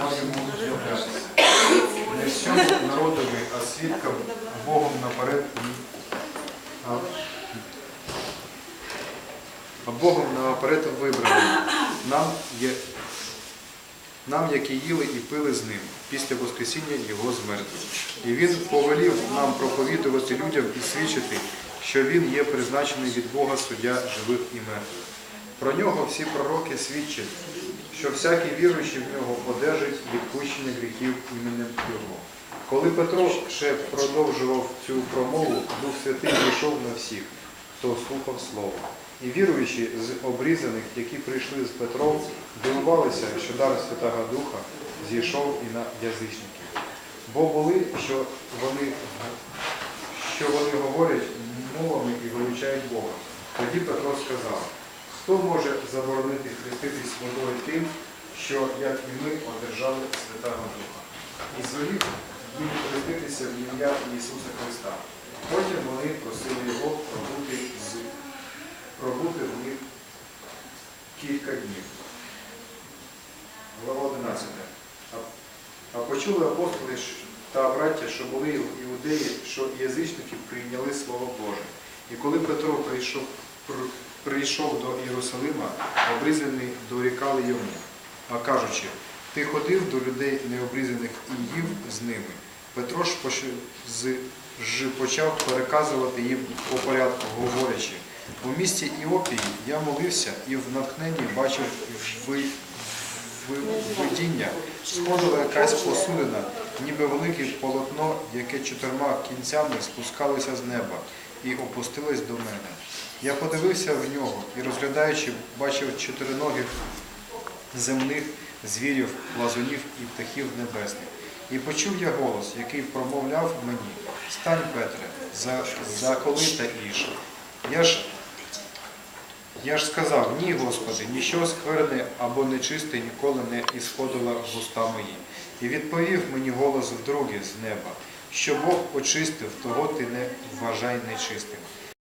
дав йому з'являтися. Не всьому народові, а свідкам Богом наперед а, а Богом наперед вибраним. Нам є нам, які їли і пили з ним після Воскресіння Його з. І Він повелів нам проповідувати людям і свідчити, що Він є призначений від Бога суддя живих і мертвих. Про нього всі пророки свідчать, що всякий віруючий в нього одержить відпущення гріхів іменем Його. Коли Петро ще продовжував цю промову, Дух Святий зійшов на всіх, хто слухав Слово. І віруючі з обрізаних, які прийшли з Петром, дивувалися, що дар Святого Духа зійшов і на язичників. Бо були, що вони, що вони говорять мовами і вилучають Бога. Тоді Петро сказав, хто може заборонити хреститись водою тим, що, як і ми, одержали Святого Духа? І звелів їм хреститися в ім'я Ісуса Христа. Потім вони просили його пробути з пробути в них кілька днів. Глава 11. А, почули апостоли та браття, що були іудеї, що язичники прийняли Слово Боже. І коли Петро прийшов, пр- прийшов до Єрусалима, обрізані дорікали йому, а кажучи, ти ходив до людей необрізаних і їв з ними. Петро ж почав переказувати їм по порядку, говорячи, у місті Іопії я молився і в натхненні бачив ви, ви, видіння, сходила якась посудина, ніби велике полотно, яке чотирма кінцями спускалося з неба і опустилось до мене. Я подивився в нього і, розглядаючи, бачив чотириногих земних звірів, плазунів і птахів небесних. І почув я голос, який промовляв мені, стань, Петре, за, заколи та іж. Я ж, я ж сказав, ні, Господи, ніщо скверне або нечисте ніколи не ісходило в уста мої. І відповів мені голос вдруге з неба, що Бог очистив, того ти не вважай нечистим.